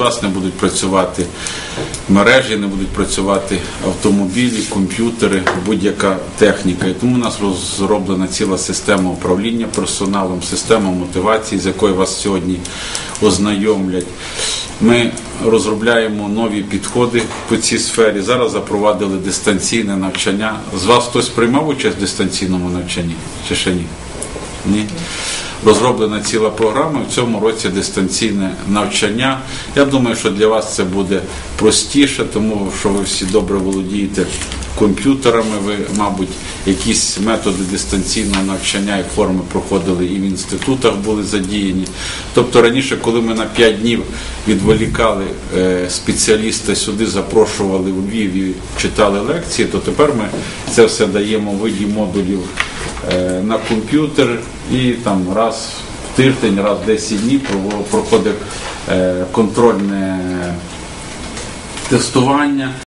вас не будуть працювати мережі, не будуть працювати автомобілі, комп'ютери, будь-яка техніка. І тому у нас розроблена ціла система управління персоналом, система мотивації, з якою вас сьогодні ознайомлять. Ми розробляємо нові підходи по цій сфері. Зараз запровадили дистанційне навчання. З вас хтось приймав участь в дистанційному навчанні чи ще ні? Ні. Розроблена ціла програма. В цьому році дистанційне навчання. Я думаю, що для вас це буде простіше, тому що ви всі добре володієте комп'ютерами. Ви, мабуть, якісь методи дистанційного навчання і форми проходили і в інститутах були задіяні. Тобто раніше, коли ми на 5 днів відволікали е, спеціаліста сюди, запрошували у Львів і читали лекції, то тепер ми це все даємо в виді модулів на комп'ютер і там раз в тиждень, раз в 10 днів проходив е, контрольне тестування.